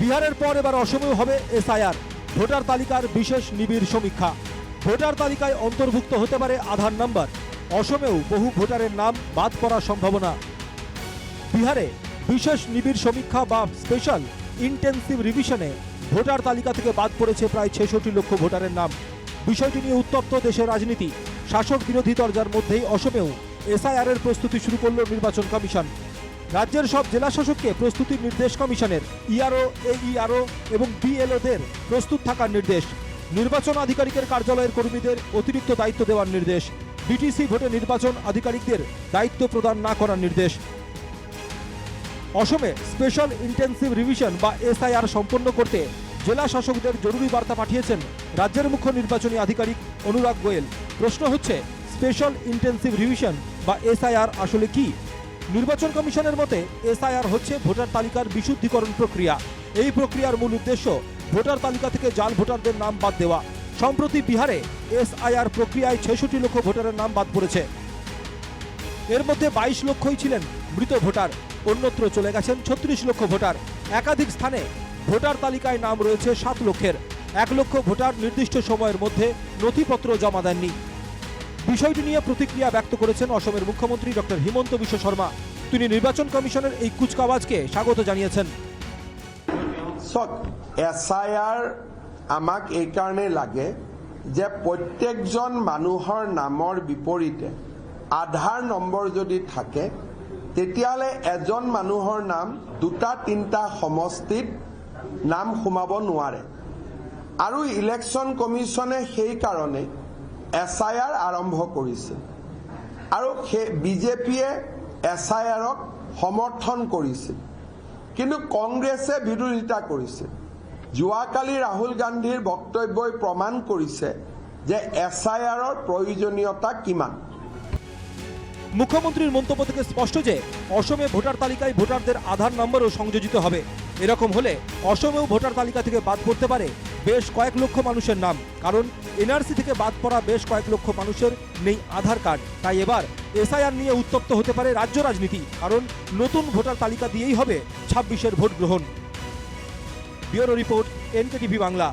বিহারের পর এবার অসমেও হবে এসআইআর। ভোটার তালিকার বিশেষ নিবিড় সমীক্ষা। ভোটার তালিকায় অন্তর্ভুক্ত হতে পারে আধার নাম্বার। অসমেও বহু ভোটারের নাম বাদ পড়ার সম্ভাবনা। বিহারে বিশেষ নিবিড় সমীক্ষা বা স্পেশাল ইন্টেন্সিভ রিভিশনে ভোটার তালিকা থেকে বাদ পড়েছে প্রায় ছেষট্টি লক্ষ ভোটারের নাম। বিষয়টি নিয়ে উত্তপ্ত দেশের রাজনীতি। শাসক বিরোধী দরজার মধ্যেই অসমেও এসআইআর এর প্রস্তুতি শুরু করল নির্বাচন কমিশন। রাজ্যের সব জেলা শাসককে প্রস্তুতির নির্দেশ কমিশনের, ইআরও এইআরও এবং বিএলওদের প্রস্তুত থাকার নির্দেশ। নির্বাচন আধিকারিকের কার্যালয়ের কর্মীদের অতিরিক্ত দায়িত্ব দেওয়ার নির্দেশ। বিটিসি ভোটে নির্বাচন আধিকারিকদের দায়িত্ব প্রদান না করার নির্দেশ। অসমে স্পেশাল ইন্টেন্সিভ রিভিশন বা এসআইআর সম্পন্ন করতে জেলা শাসকদের জরুরি বার্তা পাঠিয়েছেন রাজ্যের মুখ্য নির্বাচনী আধিকারিক অনুরাগ গোয়েল। প্রশ্ন হচ্ছে, স্পেশাল ইন্টেন্সিভ রিভিশন বা এসআইআর আসলে কি? নির্বাচন কমিশনের মতে, এসআইআর হচ্ছে ভোটার তালিকার বিশুদ্ধিকরণ প্রক্রিয়া। এই প্রক্রিয়ার মূল উদ্দেশ্য ভোটার তালিকা থেকে জাল ভোটারদের নাম বাদ দেওয়া। সম্প্রতি বিহারে এসআইআর প্রক্রিয়ায় ছেষট্টি লক্ষ ভোটারের নাম বাদ পড়েছে। এর মধ্যে বাইশ লক্ষই ছিলেন মৃত ভোটার। অন্যত্র চলে গেছেন ছত্রিশ লক্ষ ভোটার। একাধিক স্থানে ভোটার তালিকায় নাম রয়েছে সাত লক্ষের। এক লক্ষ ভোটার নির্দিষ্ট সময়ের মধ্যে নথিপত্র জমা দেননি। বিষয়টি নিয়ে প্রতিক্রিয়া ব্যক্ত করেছেন অসমের মুখ্যমন্ত্রী ডক্টর হিমন্ত বিশ্ব শর্মা। তিনি নির্বাচন কমিশনের এই কুচকাওয়াজকে স্বাগত জানিয়েছেন। চাওক এছ আই আৰ আমাক এইকাৰণেই লাগে যে প্ৰত্যেকজন মানুহৰ নামৰ বিপৰীতে আধাৰ নম্বৰ যদি থাকে, তেতিয়াহ'লে এজন মানুহৰ নাম দুটা, তিনিটা সমষ্টিত নাম সোমাব নোৱাৰে। আৰু ইলেকশ্যন কমিশ্যনে সেইকাৰণে এছ আই আৰ আৰম্ভ কৰিছে। আৰু বিজেপিয়ে এছ আই আৰক সমৰ্থন কৰিছিল কিন্তু কংগ্ৰেছে বিৰোধিতা কৰিছে। যোৱাকালি ৰাহুল গান্ধীৰ বক্তব্যই প্ৰমাণ কৰিছে যে এছ আই আৰৰ প্ৰয়োজনীয়তা কিমান। মুখ্যমন্ত্রীর মন্তব্য থেকে স্পষ্ট যে অসমে ভোটার তালিকায় ভোটারদের আধার নম্বরও সংযোজিত হবে। এরকম হলে অসমেও ভোটার তালিকা থেকে বাদ পড়তে পারে বেশ কয়েক লক্ষ মানুষের নাম, কারণ এনআরসি থেকে বাদ পড়া বেশ কয়েক লক্ষ মানুষের নেই আধার কার্ড। তাই এবার এসআইআর নিয়ে উত্তপ্ত হতে পারে রাজ্য রাজনীতি, কারণ নতুন ভোটার তালিকা দিয়েই হবে ছাব্বিশের ভোট গ্রহণ। Bureau report, NKTV Bangla.